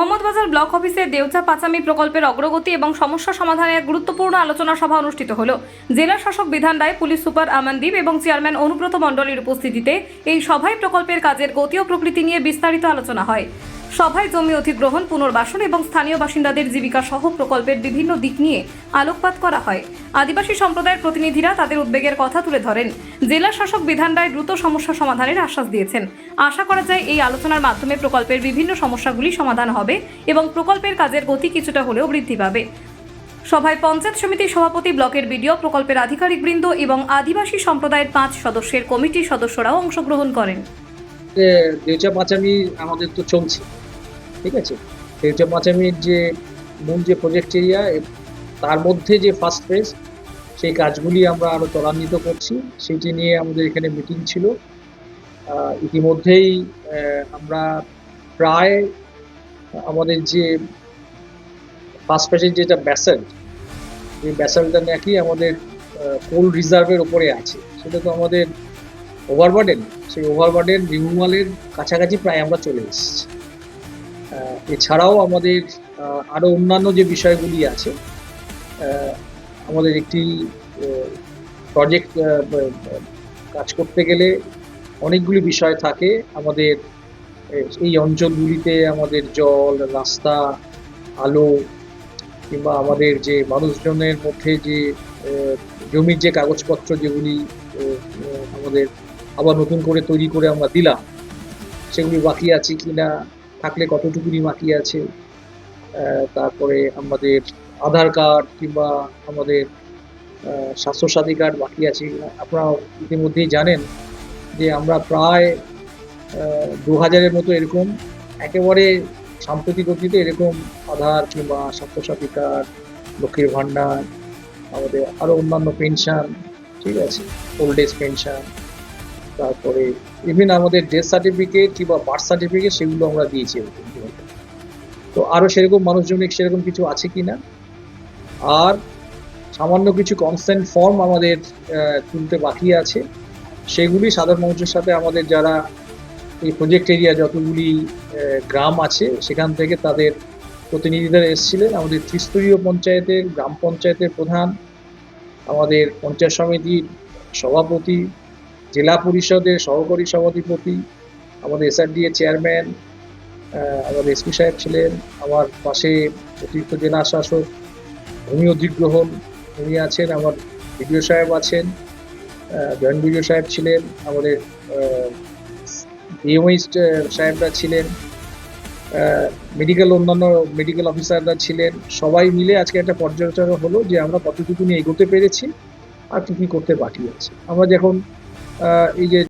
Mohammad Bazar block অফিসে দেউচা পাচামি প্রকল্পের অগ্রগতি এবং সমস্যা সমাধানে এক গুরুত্বপূর্ণ আলোচনা সভা অনুষ্ঠিত হল। জেলা শাসক বিধান রায়, পুলিশ সুপার আমানদীপ এবং চেয়ারম্যান অনুব্রত মণ্ডলের উপস্থিতিতে এই সভায় প্রকল্পের কাজের গতি ও প্রকৃতি নিয়ে বিস্তারিত আলোচনা হয়। সভায় জমি অধিগ্রহণ, পুনর্বাসন এবং স্থানীয় বাসিন্দাদের জীবিকা সহ প্রকল্পের বিভিন্ন দিক নিয়ে আলোকপাত করা হয়। আদিবাসী সম্প্রদায়ের প্রতিনিধিরা তাদের উদ্বেগের কথা তুলে ধরেন। জেলা শাসক বিধান রায় দ্রুত সমস্যা সমাধানের আশ্বাস দিয়েছেন। আশা করা যায় এই আলোচনার মাধ্যমে প্রকল্পের বিভিন্ন সমস্যাগুলি সমাধান হবে এবং প্রকল্পের কাজের গতি কিছুটা হলেও বৃদ্ধি পাবে। সভায় পঞ্চায়েত সমিতির সভাপতি ব্লকের বিডিও, প্রকল্পের আধিকারিকবৃন্দ এবং আদিবাসী সম্প্রদায়ের পাঁচ সদস্যের কমিটির সদস্যরাও অংশগ্রহণ করেন। আমাদের তো চলছে। ঠিক আছে? দেউচা পাঁচামির যে মূল যে প্রজেক্ট এরিয়া তার মধ্যে যে ফার্স্ট ফেজ সেই কাজগুলি আমরা আরও ত্বরান্বিত করছি। সেটি নিয়ে আমাদের এখানে মিটিং ছিল। ইতিমধ্যেই আমরা প্রায় আমাদের যে ফার্স্ট ফেজের যেটা ব্যাসেল্ট এই ব্যাসেলটা নাকি আমাদের কোল রিজার্ভের ওপরে আছে। সেটা তো আমাদের ওভারবার্ডেন সেই ওভারবার্ডেন রিমুভালের কাছাকাছি প্রায় আমরা চলে এসেছি। এছাড়াও আমাদের আরও অন্যান্য যে বিষয়গুলি আছে আমাদের একটি প্রজেক্ট কাজ করতে গেলে অনেকগুলি বিষয় থাকে। আমাদের এই অঞ্চলগুলিতে আমাদের জল, রাস্তা, আলো, কিংবা আমাদের যে মানুষজনের মধ্যে যে জমির যে কাগজপত্র যেগুলি আমাদের আবার নতুন করে তৈরি করে আমরা দিলাম, সেগুলি বাকি আছে কিনা থাকলে কতটুকুনি বাকি আছে তারপরে আমাদের আধার কার্ড কিংবা আমাদের স্বাস্থ্যসাথী কার্ড বাকি আছে। আপনারা ইতিমধ্যেই জানেন যে আমরা প্রায় দু হাজারের মতো এরকম একেবারে সাম্প্রতিক অতীতে এরকম আধার কিংবা স্বাস্থ্যসাথী কার্ড, লক্ষ্মীর ভাণ্ডার, আমাদের আরও অন্যান্য পেনশন, ঠিক আছে ওল্ড এজ পেনশন তারপরে ইভেন আমাদের ডেথ সার্টিফিকেট কিংবা বার্থ সার্টিফিকেট সেগুলো আমরা দিয়েছি তো আরও সেরকম মানুষজনের সেরকম কিছু আছে কি না আর সামান্য কিছু কনসেন্ট ফর্ম আমাদের তুলতে বাকি আছে। সেগুলি সাধারণ মানুষের সাথে আমাদের যারা এই প্রজেক্ট এরিয়া যতগুলি গ্রাম আছে, সেখান থেকে তাদের প্রতিনিধিরা এসেছিলেন। আমাদের ত্রিস্তরীয় পঞ্চায়েতের, গ্রাম পঞ্চায়েতের প্রধান, আমাদের পঞ্চায়েত সমিতির সভাপতি জেলা পরিষদের সহকারী সভাধিপতি, আমাদের এসআরডিএ চেয়ারম্যান আমাদের এসপি সাহেব ছিলেন, আমার পাশে অতিরিক্ত জেলা শাসক, ভূমি অধিগ্রহণ উনি আছেন, আমার বিডিও সাহেব আছেন জয়েন্ট বিডিও সাহেব ছিলেন, আমাদের ডিএমআই সাহেবরা ছিলেন মেডিকেল অন্যান্য মেডিকেল অফিসাররা ছিলেন, সবাই মিলে আজকে একটা পর্যালোচনা হলো যে আমরা কতটুকু নিয়ে এগোতে পেরেছি আর কি কি করতে বাকি আছে। আমরা যখন আহ, এই যে